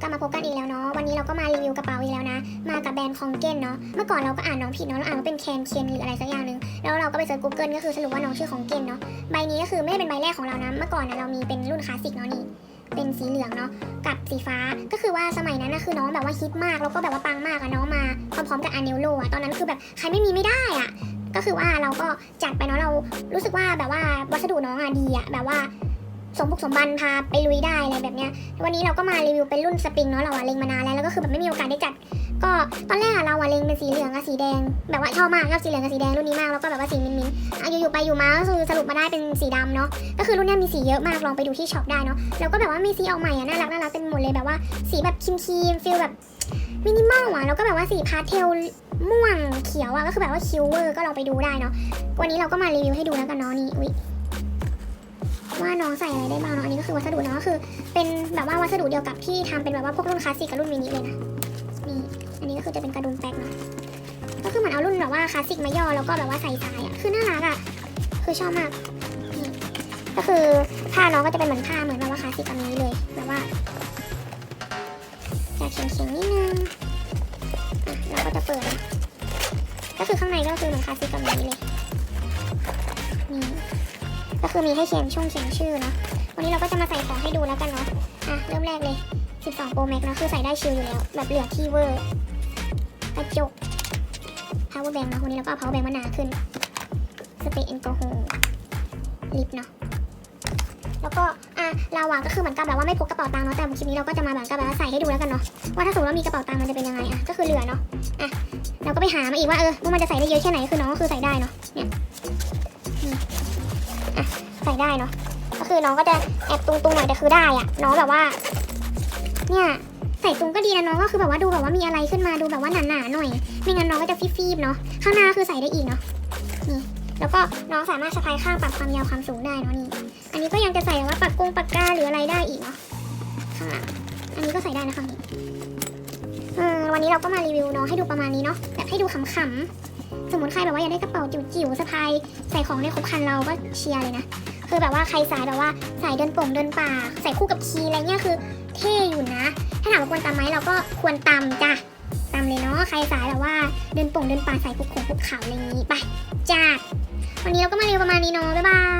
กลับมาพบกันอีกแล้วเนาะวันนี้เราก็มารีวิวกระเป๋าอีกแล้วนะ มากับแบรนด์คองเกนเนาะเมื่อก่อนเราก็อ่านน้องผิดเนาะเราอ่านว่าเป็นแคนเคนหรืออะไรสักอย่างหนึ่งแล้วเราก็ไปเซิร์ช Google ก็คือสรุปว่าน้องชื่อคองเกนเนาะใบนี้ก็คือไม่ได้เป็นใบแรกของเรานะเมื่อก่อนนะเรามีเป็นรุ่นคลาสสิกเนาะนี่เป็นสีเหลืองเนาะกับสีฟ้าก็คือว่าสมัยนั้นนะคือน้องแบบว่าฮิตมากแล้วก็แบบว่าปังมากอะน้องมาพร้อมๆกับอาเนลโลอะตอนนั้นคือแบบใครไม่มีไม่ได้อะก็คือว่าเราก็จัดไปเนาะเรารู้สึกว่าแบบว่าวัสดุน้องอะดีอะแบบว่า สมบุกสมบันพาไปลุยได้อะไรแบบเนี้ย วันนี้เราก็มารีวิวเป็นรุ่นสปริงเนาะเราอะเล็งมานานแล้วแล้วก็คือแบบไม่มีโอกาสได้จัด ก็ตอนแรกอะเราอะเล็งเป็นสีเหลืองกับสีแดง แบบว่าชอบมากชอบสีเหลืองกับสีแดงรุ่นนี้มากแล้วก็แบบว่าสีมิ้นมิ้นๆอะอยู่ๆไปอยู่มาก็คือสรุปมาได้เป็นสีดำเนาะก็คือรุ่นนี้มีสีเยอะมากลองไปดูที่ช็อปได้เนาะแล้วก็แบบว่ามีสีออกใหม่อะน่ารักน่ารักเต็มหมดเลยแบบว่าสีแบบครีมครีมฟิลแบบมินิมอลอะแล้วก็แบบว่าสีพาสเทลม่วงเขียวอะก็คือแบบว่าคิวเวอร์ก็ลองไปดูได้เนาะวันนี้เราก็มารีวิวให้ดูแล้วกันเนาะนี่อุ๊ย องใส่อะไรได้บ้างเนาะอันนี้ก็คือวัสดุเนาะก็คือ เป็นแบบว่าวัสดุเดียวกับที่ทำเป็นแบบว่าพวกรุ่นคลาสสิกกับรุ่นมินิเลยนะนี่อันนี้ก็คือจะเป็นกระดุมแป๊กเนาะก็คือเหมือนเอารุ่นแบบว่าคลาสสิกมาย่อแล้วก็แบบว่าใส่สายอะคือน่ารักอะคือชอบมากนี่ก็คือผ้าน้องก็จะเป็นเหมือนผ้าเหมือนแบบว่าคลาสสิกแบบนี้เลยแบบว่าจะเขียงๆนิดนึงอะเราก็จะเปิดก็คือข้างในก็คือเหมือนคลาสสิกแบบนี้เลยนี่ ก็คือมีให้เขียนช่องเขียนชื่อเนาะ วันนี้เราก็จะมาใส่ของให้ดูแล้วกันเนาะ อะ เริ่มแรกเลย 12 Pro Max นะคือใส่ได้ชิลอยู่แล้ว แบบเหลือที่เวอร์ กระจก power bank เนาะวันนี้เราก็เอา power bank มาหนาขึ้น สเปรย์แอลกอฮอล์ลิปเนาะ แล้วก็อะเราอะก็คือเหมือนกับแบบว่าไม่พกกระเป๋าตังค์เนาะ แต่คลิปนี้เราก็จะมาแบบกับแบบว่าใส่ให้ดูแล้วกันเนาะ ว่าถ้าสมมติว่ามีกระเป๋าตังค์มันจะเป็นยังไงอะก็คือเหลือเนาะ อะ เราก็ไปหามาอีกว่าเออว่ามันจะใส่ได้เยอะแค่ไหน คือน้องก็คือใส่ได้เนาะ เนี่ย ใส่ได้เนาะก็คือน้องก็จะแอบตุงๆหน่อยแต่คือได้อะน้องแบบว่า เนี่ยใส่ตุงก็ดีนะน้องก็คือแบบว่าดูแบบว่ามีอะไรขึ้นมาดูแบบว่าหนานๆหน่อย ไม่งั้นน้องก็จะฟีบๆเนาะข้างหน้าคือใส่ได้อีกเนาะนี่แล้วก็น้องสามารถสะพายข้างปรับความยาวความสูงได้เนาะนี่อันนี้ก็ยังจะใส่แบบว่าปากกงปากกาหรืออะไรได้อีกเนาะข้างหลังอันนี้ก็ใส่ได้นะข้างนี้วันนี้เราก็มารีวิวเนาะให้ดูประมาณนี้เนาะแบบให้ดูขำๆ สมมติใครแบบว่าอยากได้กระเป๋าจิ๋วๆสะพายใส่ของได้ครบคันเราก็เชียร์เลยนะคือแบบว่าใครสายแบบว่าสายเดินป่งเดินป่า ใส่คู่กับคีอะไรเงี้ยคือเท่อยู่นะ ถ้าถามว่าควรตามไหมเราก็ควรตามจ้ะตามเลยเนาะใครสายแบบว่าเดินป่งเดินป่าใส่ภูเขาภูเขาอะไรอย่างนี้ไปจ้าวันนี้เราก็มาเร็วประมาณนี้เนาะบ๊ายบาย